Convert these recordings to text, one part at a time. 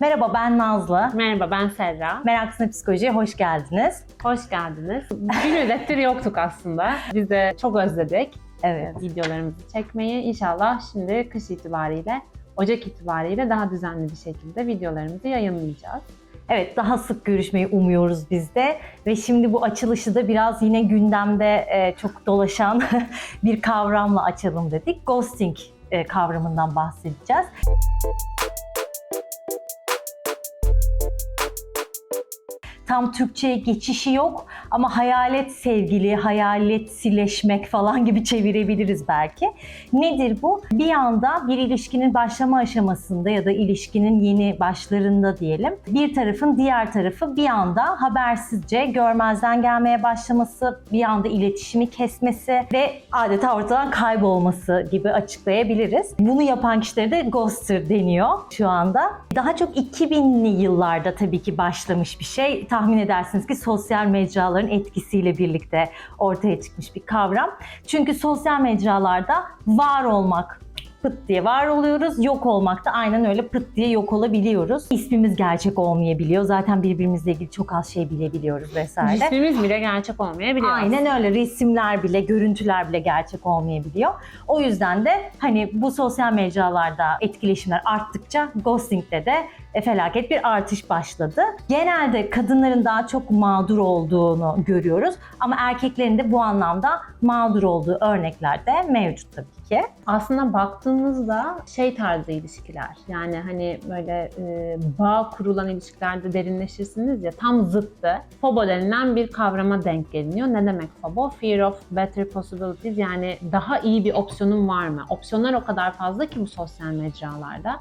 Merhaba ben Nazlı. Merhaba ben Serra. Meraklısına Psikoloji'ye hoş geldiniz. Hoş geldiniz. Bir müddettir yoktuk aslında. Biz de çok özledik Evet. videolarımızı çekmeyi. İnşallah şimdi kış itibariyle, Ocak itibariyle daha düzenli bir şekilde videolarımızı yayınlayacağız. Evet daha sık görüşmeyi umuyoruz biz de. Ve şimdi bu açılışı da biraz yine gündemde e, çok dolaşan bir kavramla açalım dedik. Ghosting e, kavramından bahsedeceğiz. Tam Türkçe'ye geçişi yok ama hayalet sevgili, hayalet sileşmek falan gibi çevirebiliriz belki. Nedir bu? Bir anda bir ilişkinin başlama aşamasında ya da ilişkinin yeni başlarında diyelim bir tarafın diğer tarafı bir anda habersizce görmezden gelmeye başlaması, bir anda iletişimi kesmesi ve adeta ortadan kaybolması gibi açıklayabiliriz. Bunu yapan kişilere de ghoster deniyor şu anda. Daha çok 2000'li yıllarda tabii ki başlamış bir şey. Tahmin edersiniz ki sosyal mecraların etkisiyle birlikte ortaya çıkmış bir kavram. Çünkü sosyal mecralarda var olmak pıt diye var oluyoruz. Yok olmak da aynen öyle pıt diye yok olabiliyoruz. İsmimiz gerçek olmayabiliyor. Zaten birbirimizle ilgili çok az şey bilebiliyoruz vesaire. Cismimiz bile gerçek olmayabiliyor. Aynen öyle. Resimler bile, görüntüler bile gerçek olmayabiliyor. O yüzden de hani bu sosyal mecralarda etkileşimler arttıkça ghosting'de de e, felaket bir artış başladı. Genelde kadınların daha çok mağdur olduğunu görüyoruz ama erkeklerin de bu anlamda mağdur olduğu örnekler de mevcut tabii ki. Aslında baktığımızda şey tarzı ilişkiler yani hani böyle e, bağ kurulan ilişkilerde derinleşirsiniz ya tam zıttı. FOBO denilen bir kavrama denk geliniyor. Ne demek FOBO? Fear of Better Possibilities yani daha iyi bir opsiyonun var mı? Opsiyonlar o kadar fazla ki bu sosyal mecralarda.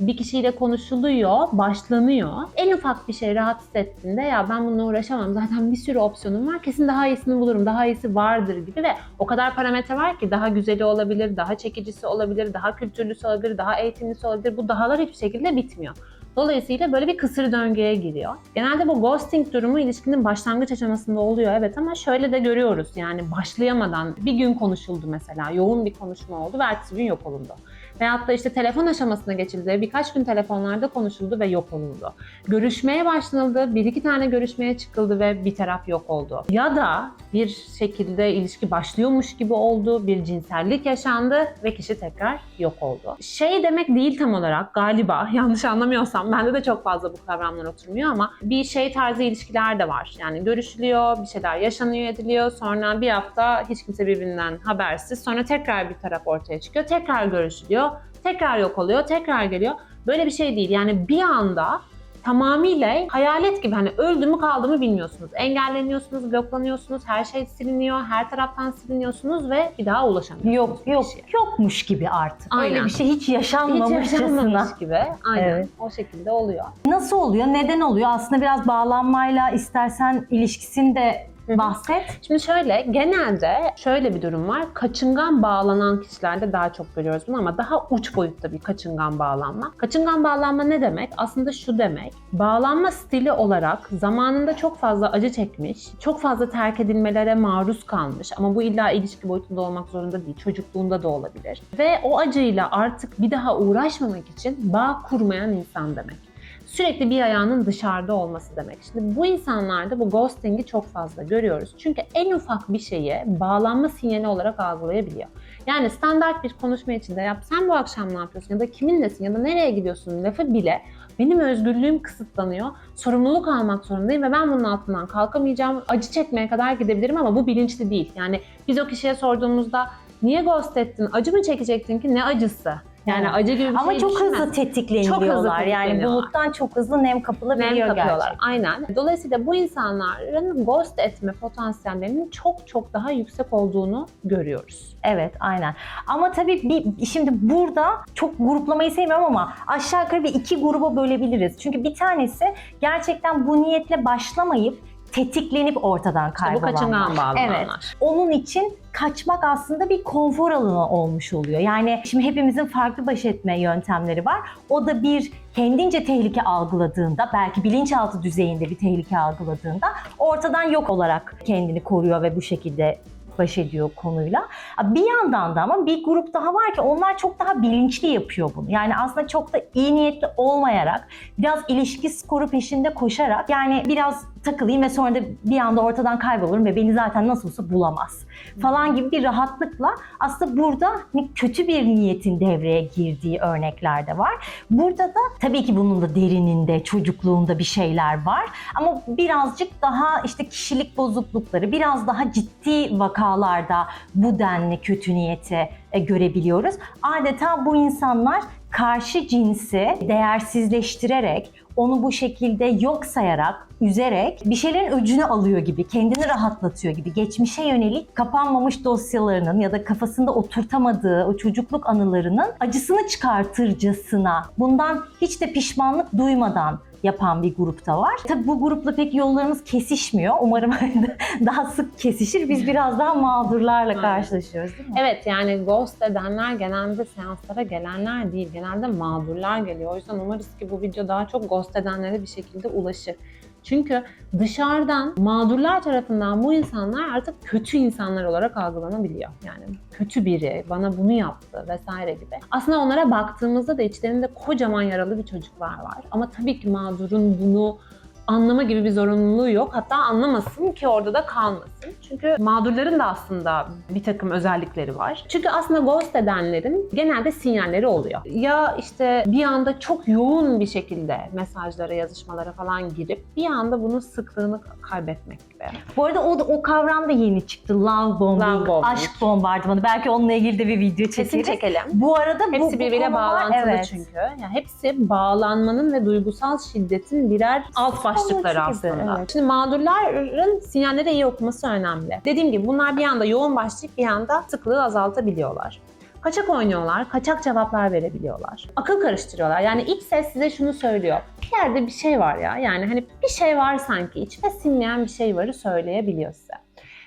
Bir kişiyle konuşuluyor, başlanıyor. En ufak bir şey rahatsız ettiğinde ya ben bununla uğraşamam zaten bir sürü opsiyonum var kesin daha iyisini bulurum, daha iyisi vardır gibi ve o kadar parametre var ki daha güzeli olabilir, daha çekicisi olabilir, daha kültürlüsü olabilir, daha eğitimlisi olabilir. Bu dahalar hiçbir şekilde bitmiyor. Dolayısıyla böyle bir kısır döngüye giriyor. Genelde bu ghosting durumu ilişkinin başlangıç aşamasında oluyor evet ama şöyle de görüyoruz yani başlayamadan bir gün konuşuldu mesela yoğun bir konuşma oldu ve ertesi gün yok olundu. Veyahut da işte telefon aşamasına geçildi. Birkaç gün telefonlarda konuşuldu ve yok olundu. Görüşmeye başlanıldı. Bir iki tane görüşmeye çıkıldı ve bir taraf yok oldu. Ya da bir şekilde ilişki başlıyormuş gibi oldu. Bir cinsellik yaşandı ve kişi tekrar yok oldu. Şey demek değil tam olarak galiba yanlış anlamıyorsam bende de çok fazla bu kavramlar oturmuyor ama bir şey tarzı ilişkiler de var. Yani görüşülüyor, bir şeyler yaşanıyor ediliyor. Sonra bir hafta hiç kimse birbirinden habersiz. Sonra tekrar bir taraf ortaya çıkıyor. Tekrar görüşülüyor. Tekrar yok oluyor. Tekrar geliyor. Böyle bir şey değil. Yani bir anda tamamıyla hayalet gibi hani öldü mü kaldı mı bilmiyorsunuz. Engelleniyorsunuz, bloklanıyorsunuz, her şey siliniyor, her taraftan siliniyorsunuz ve bir daha ulaşamıyorsunuz. Yok yok şeye. yokmuş gibi artık. Öyle Aynen. bir şey hiç Hiç yaşanmamışçasına. yaşanmamış gibi. Aynen. Evet. O şekilde oluyor. Nasıl oluyor? Neden oluyor? Aslında biraz bağlanmayla istersen ilişkisini de. Bahset. Şimdi şöyle genelde şöyle bir durum var. Kaçıngan bağlanan kişilerde daha çok görüyoruz bunu ama daha uç boyutta bir kaçıngan bağlanma. Kaçıngan bağlanma ne demek? Aslında şu demek. Bağlanma stili olarak zamanında çok fazla acı çekmiş, çok fazla terk edilmelere maruz kalmış ama bu illa ilişki boyutunda olmak zorunda değil. Çocukluğunda da olabilir. Ve o acıyla artık bir daha uğraşmamak için bağ kurmayan insan demek sürekli bir ayağının dışarıda olması demek. Şimdi bu insanlarda bu ghosting'i çok fazla görüyoruz. Çünkü en ufak bir şeye bağlanma sinyali olarak algılayabiliyor. Yani standart bir konuşma içinde yap sen bu akşam ne yapıyorsun ya da kiminlesin ya da nereye gidiyorsun lafı bile benim özgürlüğüm kısıtlanıyor. Sorumluluk almak zorundayım ve ben bunun altından kalkamayacağım. Acı çekmeye kadar gidebilirim ama bu bilinçli değil. Yani biz o kişiye sorduğumuzda niye ghost ettin? Acı mı çekecektin ki? Ne acısı? Yani Evet. acı gibi bir Ama şey çok hızlı tetikleniliyorlar. Çok hızlı yani tetikleniyorlar. buluttan çok hızlı nem kapılabiliyor Nem kapıyorlar. gerçekten. Aynen. Dolayısıyla bu insanların ghost etme potansiyellerinin çok çok daha yüksek olduğunu görüyoruz. Evet aynen. Ama tabii bir, şimdi burada çok gruplamayı sevmiyorum ama aşağı yukarı bir iki gruba bölebiliriz. Çünkü bir tanesi gerçekten bu niyetle başlamayıp tetiklenip ortadan İşte bu kaybolanlar. kaçıngan bağlananlar. Evet. Onun için kaçmak aslında bir konfor alanı olmuş oluyor. Yani şimdi hepimizin farklı baş etme yöntemleri var. O da bir kendince tehlike algıladığında, belki bilinçaltı düzeyinde bir tehlike algıladığında ortadan yok olarak kendini koruyor ve bu şekilde baş ediyor konuyla. Bir yandan da ama bir grup daha var ki onlar çok daha bilinçli yapıyor bunu. Yani aslında çok da iyi niyetli olmayarak, biraz ilişki skoru peşinde koşarak yani biraz takılayım ve sonra da bir anda ortadan kaybolurum ve beni zaten nasıl olsa bulamaz falan gibi bir rahatlıkla aslında burada hani kötü bir niyetin devreye girdiği örnekler de var. Burada da tabii ki bunun da derininde, çocukluğunda bir şeyler var ama birazcık daha işte kişilik bozuklukları, biraz daha ciddi vakalarda bu denli kötü niyeti e, görebiliyoruz. Adeta bu insanlar karşı cinsi değersizleştirerek, onu bu şekilde yok sayarak, üzerek bir şeylerin öcünü alıyor gibi, kendini rahatlatıyor gibi, geçmişe yönelik kapanmamış dosyalarının ya da kafasında oturtamadığı o çocukluk anılarının acısını çıkartırcasına, bundan hiç de pişmanlık duymadan yapan bir grupta var. Tabii bu grupla pek yollarımız kesişmiyor. Umarım daha sık kesişir. Biz biraz daha mağdurlarla karşılaşıyoruz değil mi? Evet yani ghost edenler genelde seanslara gelenler değil. Genelde mağdurlar geliyor. O yüzden umarız ki bu video daha çok ghost edenlere bir şekilde ulaşır. Çünkü dışarıdan mağdurlar tarafından bu insanlar artık kötü insanlar olarak algılanabiliyor. Yani kötü biri bana bunu yaptı vesaire gibi. Aslında onlara baktığımızda da içlerinde kocaman yaralı bir çocuklar var. Ama tabii ki mağdurun bunu anlama gibi bir zorunluluğu yok. Hatta anlamasın ki orada da kalmasın. Çünkü mağdurların da aslında bir takım özellikleri var. Çünkü aslında ghost edenlerin genelde sinyalleri oluyor. Ya işte bir anda çok yoğun bir şekilde mesajlara, yazışmalara falan girip bir anda bunun sıklığını kaybetmek gibi. Bu arada o, o kavram da yeni çıktı. Love bombing, Love bombing. aşk bombardımanı. Belki onunla ilgili de bir video Kesin çekeriz. çekelim. Bu arada bu, Hepsi bu birbiriyle konular- bağlantılı evet. çünkü. Yani hepsi bağlanmanın ve duygusal şiddetin birer alt gibi, aslında. evet. Şimdi mağdurların sinyalleri iyi okuması önemli. Dediğim gibi bunlar bir anda yoğun başlayıp bir anda sıklığı azaltabiliyorlar. Kaçak oynuyorlar, kaçak cevaplar verebiliyorlar. Akıl karıştırıyorlar. Yani iç ses size şunu söylüyor. Bir yerde bir şey var ya. Yani hani bir şey var sanki. İçime sinmeyen bir şey varı söyleyebiliyor size.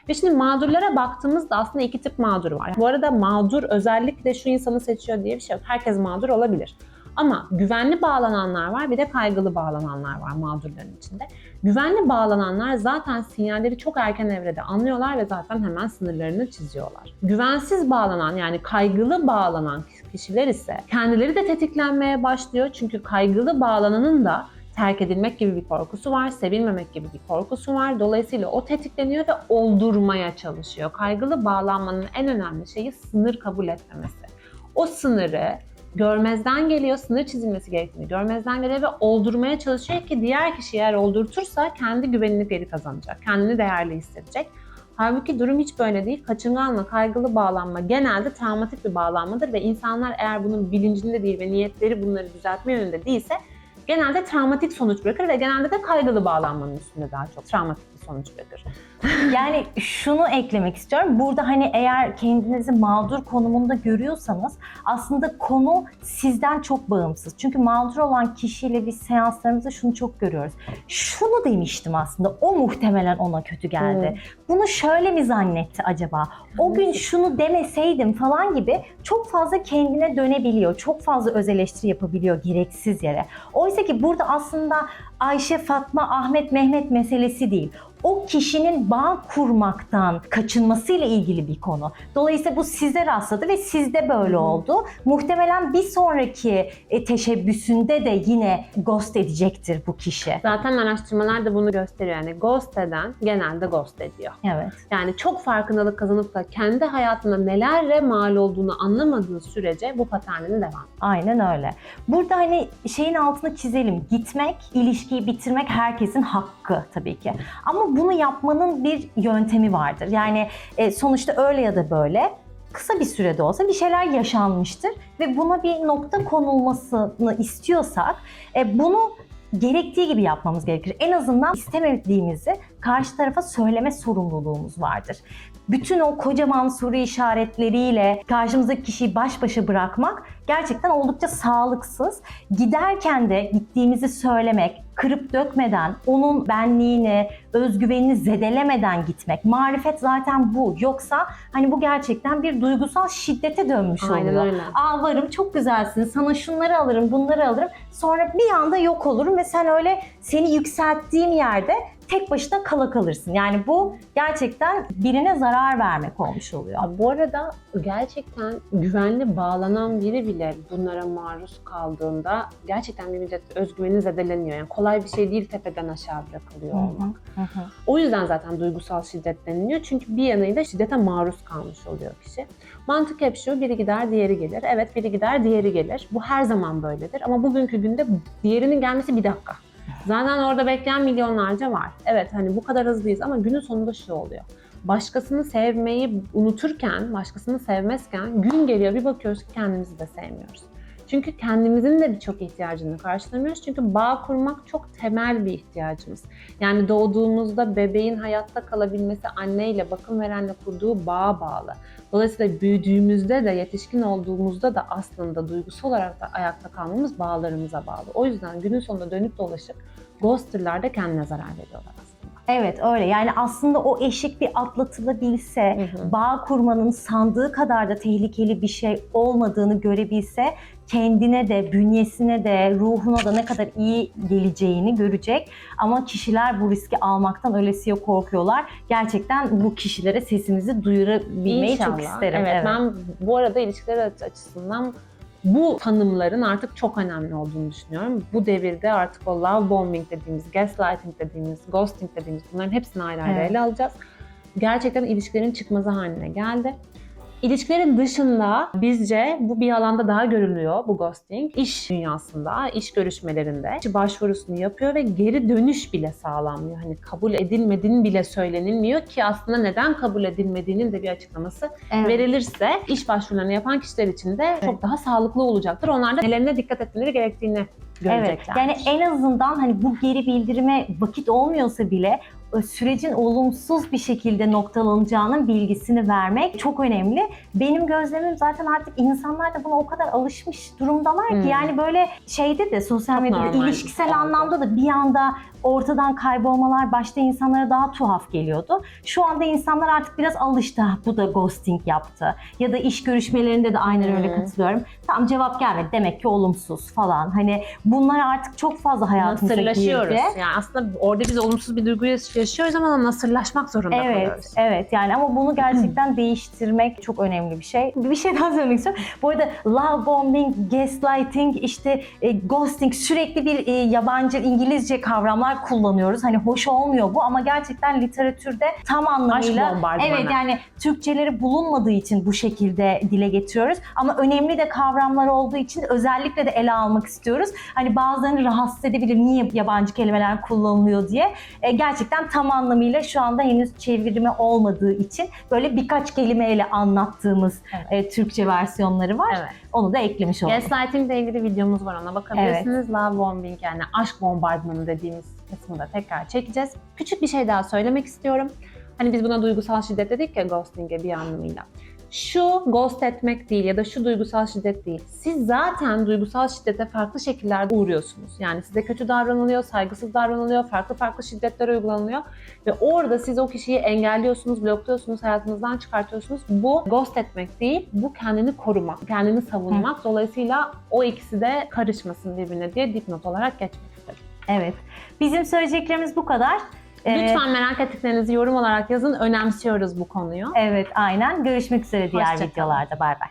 Ve şimdi mağdurlara baktığımızda aslında iki tip mağdur var. Bu arada mağdur özellikle şu insanı seçiyor diye bir şey yok. Herkes mağdur olabilir. Ama güvenli bağlananlar var bir de kaygılı bağlananlar var mağdurların içinde. Güvenli bağlananlar zaten sinyalleri çok erken evrede anlıyorlar ve zaten hemen sınırlarını çiziyorlar. Güvensiz bağlanan yani kaygılı bağlanan kişiler ise kendileri de tetiklenmeye başlıyor. Çünkü kaygılı bağlananın da terk edilmek gibi bir korkusu var, sevilmemek gibi bir korkusu var. Dolayısıyla o tetikleniyor ve oldurmaya çalışıyor. Kaygılı bağlanmanın en önemli şeyi sınır kabul etmemesi. O sınırı görmezden geliyor, sınır çizilmesi gerektiğini görmezden geliyor ve oldurmaya çalışıyor ki diğer kişi eğer oldurtursa kendi güvenini geri kazanacak, kendini değerli hissedecek. Halbuki durum hiç böyle değil. Kaçınganla kaygılı bağlanma genelde travmatik bir bağlanmadır ve insanlar eğer bunun bilincinde değil ve niyetleri bunları düzeltme yönünde değilse genelde travmatik sonuç bırakır ve genelde de kaygılı bağlanmanın üstünde daha çok travmatik sonuç bırakır. Yani şunu eklemek istiyorum. Burada hani eğer kendinizi mağdur konumunda görüyorsanız aslında konu sizden çok bağımsız. Çünkü mağdur olan kişiyle biz seanslarımızda şunu çok görüyoruz. Şunu demiştim aslında. O muhtemelen ona kötü geldi. Bunu şöyle mi zannetti acaba? O gün şunu demeseydim falan gibi çok fazla kendine dönebiliyor. Çok fazla öz eleştiri yapabiliyor gereksiz yere. Oysa ki burada aslında Ayşe, Fatma, Ahmet, Mehmet meselesi değil o kişinin bağ kurmaktan kaçınmasıyla ilgili bir konu. Dolayısıyla bu size rastladı ve sizde böyle oldu. Muhtemelen bir sonraki e, teşebbüsünde de yine ghost edecektir bu kişi. Zaten araştırmalar da bunu gösteriyor. Yani ghost eden genelde ghost ediyor. Evet. Yani çok farkındalık kazanıp da kendi hayatında nelerle mal olduğunu anlamadığı sürece bu paternini devam. Aynen öyle. Burada hani şeyin altını çizelim. Gitmek, ilişkiyi bitirmek herkesin hakkı tabii ki. Ama bunu yapmanın bir yöntemi vardır. Yani e, sonuçta öyle ya da böyle kısa bir sürede olsa bir şeyler yaşanmıştır ve buna bir nokta konulmasını istiyorsak e, bunu gerektiği gibi yapmamız gerekir. En azından istemediğimizi karşı tarafa söyleme sorumluluğumuz vardır. Bütün o kocaman soru işaretleriyle karşımızdaki kişiyi baş başa bırakmak gerçekten oldukça sağlıksız. Giderken de gittiğimizi söylemek, kırıp dökmeden, onun benliğini, özgüvenini zedelemeden gitmek. Marifet zaten bu. Yoksa hani bu gerçekten bir duygusal şiddete dönmüş Aynen oluyor. öyle. Aa varım çok güzelsin sana şunları alırım bunları alırım sonra bir anda yok olurum ve sen öyle seni yükselttiğim yerde tek başına kala kalırsın. Yani bu gerçekten birine zarar vermek olmuş oluyor. Bu arada gerçekten güvenli bağlanan biri bile bunlara maruz kaldığında gerçekten bir müddet özgüveni zedeleniyor. Yani kolay bir şey değil tepeden aşağı bırakılıyor olmak. Hı hı. O yüzden zaten duygusal şiddet deniliyor. Çünkü bir yanıyla şiddete maruz kalmış oluyor kişi. Mantık hep şu, biri gider diğeri gelir. Evet biri gider diğeri gelir. Bu her zaman böyledir. Ama bugünkü günde diğerinin gelmesi bir dakika. Zaten orada bekleyen milyonlarca var. Evet hani bu kadar hızlıyız ama günün sonunda şu oluyor. Başkasını sevmeyi unuturken, başkasını sevmezken gün geliyor bir bakıyoruz ki kendimizi de sevmiyoruz. Çünkü kendimizin de birçok ihtiyacını karşılamıyoruz. Çünkü bağ kurmak çok temel bir ihtiyacımız. Yani doğduğumuzda bebeğin hayatta kalabilmesi anneyle, bakım verenle kurduğu bağa bağlı. Dolayısıyla büyüdüğümüzde de, yetişkin olduğumuzda da aslında duygusal olarak da ayakta kalmamız bağlarımıza bağlı. O yüzden günün sonunda dönüp dolaşıp ghosterlar da kendine zarar veriyorlar. Evet öyle. Yani aslında o eşik bir atlatılabilse, Hı hı. bağ kurmanın sandığı kadar da tehlikeli bir şey olmadığını görebilse kendine de, bünyesine de, ruhuna da ne kadar iyi geleceğini görecek. Ama kişiler bu riski almaktan ölesiye korkuyorlar. Gerçekten bu kişilere sesimizi duyurabilmeyi çok İnşallah. isterim. Evet, ben bu arada ilişkiler açı- açısından bu tanımların artık çok önemli olduğunu düşünüyorum. Bu devirde artık o love bombing dediğimiz, gaslighting dediğimiz, ghosting dediğimiz bunların hepsini ayrı ayrı Evet. ele alacağız. Gerçekten ilişkilerin çıkmazı haline geldi. İlişkilerin dışında bizce bu bir alanda daha görülüyor bu ghosting. İş dünyasında, iş görüşmelerinde kişi başvurusunu yapıyor ve geri dönüş bile sağlanmıyor. Hani kabul edilmediğin bile söylenilmiyor ki aslında neden kabul edilmediğinin de bir açıklaması Evet. verilirse iş başvurularını yapan kişiler için de çok daha sağlıklı olacaktır. Onlar da nelerine dikkat etmeleri gerektiğini Evet. görecekler. Yani en azından hani bu geri bildirime vakit olmuyorsa bile sürecin olumsuz bir şekilde noktalanacağının bilgisini vermek çok önemli. Benim gözlemim zaten artık insanlar da buna o kadar alışmış durumdalar ki Hmm. yani böyle şeyde de sosyal medyada ilişkisel oldu. anlamda da bir anda ortadan kaybolmalar başta insanlara daha tuhaf geliyordu. Şu anda insanlar artık biraz alıştı. "Ah, Bu da ghosting yaptı. Ya da iş görüşmelerinde de aynen öyle Hmm. katılıyorum. Tam cevap gelmedi demek ki olumsuz falan. Hani bunlar artık çok fazla hayatımıza girdi. Yani aslında orada biz olumsuz bir duygu yaşıyoruz ama nasırlaşmak zorunda Evet, kalıyoruz. evet yani ama bunu gerçekten değiştirmek çok önemli bir şey. Bir şey daha söylemek istiyorum. Bu arada love bombing, gaslighting, işte e, ghosting sürekli bir e, yabancı İngilizce kavramlar kullanıyoruz. Hani hoş olmuyor bu ama gerçekten literatürde tam anlamıyla evet yani Türkçeleri bulunmadığı için bu şekilde dile getiriyoruz. Ama önemli de kavramlar olduğu için özellikle de ele almak istiyoruz. Hani bazılarını rahatsız edebilir niye yabancı kelimeler kullanılıyor diye. E, gerçekten tam anlamıyla şu anda henüz çevirme olmadığı için böyle birkaç kelimeyle anlattığımız Evet. e, Türkçe versiyonları var. Evet. Onu da eklemiş olduk. Gaslighting ile ilgili videomuz var ona bakabilirsiniz. Love bombing yani aşk bombardımanı dediğimiz kısmı da tekrar çekeceğiz. Küçük bir şey daha söylemek istiyorum. Hani biz buna duygusal şiddet dedik ya ghosting'e bir anlamıyla. Şu ghost etmek değil ya da şu duygusal şiddet değil. Siz zaten duygusal şiddete farklı şekillerde uğruyorsunuz. Yani size kötü davranılıyor, saygısız davranılıyor, farklı farklı şiddetler uygulanıyor. Ve orada siz o kişiyi engelliyorsunuz, blokluyorsunuz, hayatınızdan çıkartıyorsunuz. Bu ghost etmek değil, bu kendini korumak, kendini savunmak. Dolayısıyla o ikisi de karışmasın birbirine diye dipnot olarak geçmek istedim. Evet. Bizim söyleyeceklerimiz bu kadar. Lütfen merak ettiklerinizi yorum olarak yazın. Önemsiyoruz bu konuyu. Evet aynen. Görüşmek üzere diğer Hoşça kalın. videolarda. Bay bay.